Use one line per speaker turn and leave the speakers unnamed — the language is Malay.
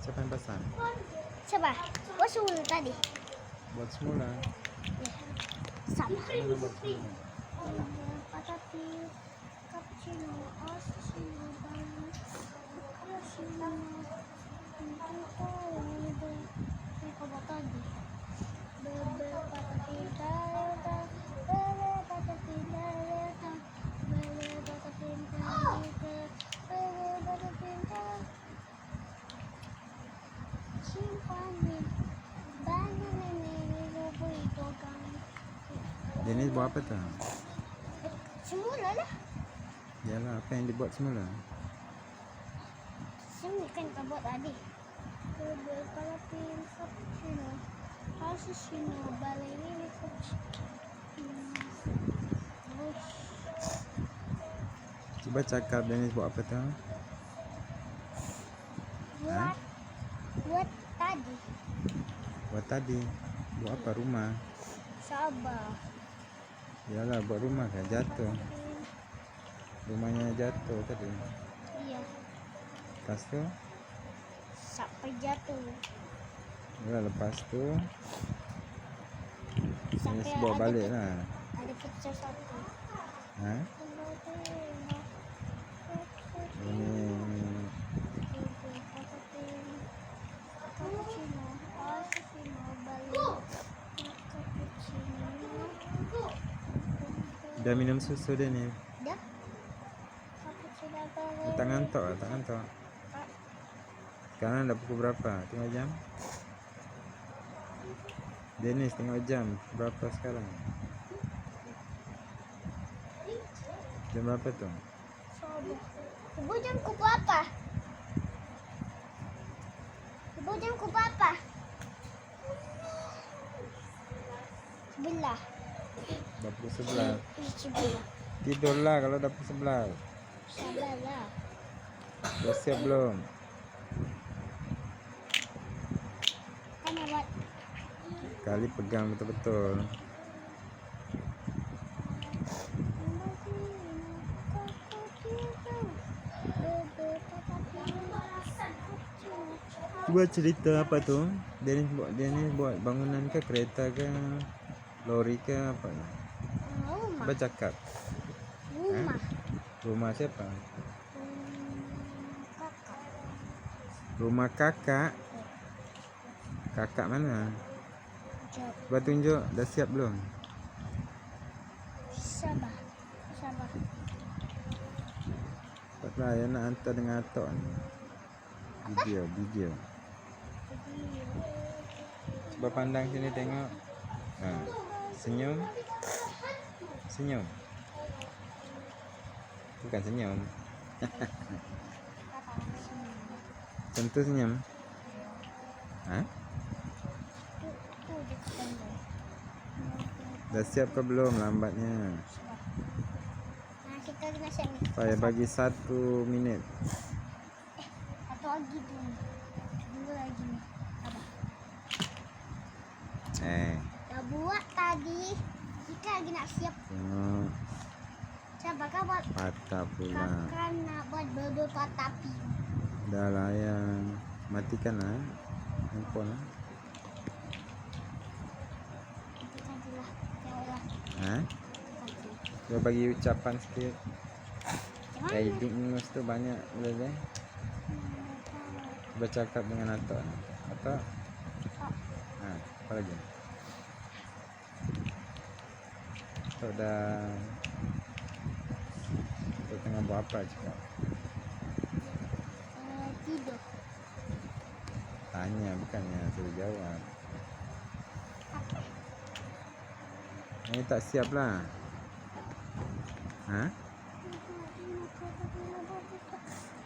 Siapa yang pasang?
Siapa? Bos dulu tadi.
Buat semula.
Ya.
Dennis buat apa tu?
Semula lah.
Yalah, apa yang dibuat semula?
Sini kan kau buat tadi. Bebe, palapin, cappuccino, assassino, ballerina, cappuccino. Terus,
Cuba cakap Dennis buat apa tu?
buat, buat tadi.
Buat tadi. Buat apa rumah?
Sabar.
Yalah, buat rumah kan jatuh. Rumahnya jatuh tadi.
Iya,
Lepas tu,
sampai jatuh.
yalah lepas tu
Sampai
bawa
ada
balik lah.
Ada pecah satu.
Ha? Ini
Cappuccino, assassino, ballerina, cappuccino.
Dah minum susu.
Dah?
Dia
ballerina.
tak ngantuk lah, tak ngantuk. Sekarang dah pukul berapa? Tengok jam. Dennis tengok jam. Berapa sekarang? Jam berapa tu?
Ibu jam kupu apa? Ibu jam kupu apa? Sebelah.
Dah pukul
Sebelah.
Tidurlah kalau dah pukul.
Sabarlah.
Dah siap belum?
Buat
Kali pegang betul-betul. Cuba cerita apa tu? Dennis buat Dennis buat bangunan ke kereta ke lori ke apa?
Rumah.
Cuba cakap.
Rumah.
Rumah siapa?
Hmm, Kakak.
Rumah kakak. Kakak mana? Cuba tunjuk dah siap belum?
Sabar. Sabar.
Cepatlah ya nak hantar dengan atok ni. Video, video. Cuba pandang sini tengok. Ha. Senyum. Senyum. Bukan senyum. Tentu senyum. Ha? Dah siap ke belum lambatnya?
Ni.
Saya bagi satu minit.
Satu lagi. Dua lagi ni.
Eh,
Dah buat tadi. Kita lagi nak siap.
tengok
Sabar kau buat.
patah pula.
Kakak nak buat beberapa tapi.
Dah lah yang matikan lah. eh. Handphone lah.
Lah. Tengoklah.
Ha? Cuba bagi ucapan sikit. Kayak hidup minus tu banyak boleh deh. Cuba cakap dengan atok. Atok. Ha, apa lagi? Atok dah Atok tengah buat apa cakap?
Eh, tidur.
Tanya bukannya suruh jawab. Ini tak siap lah. Ha?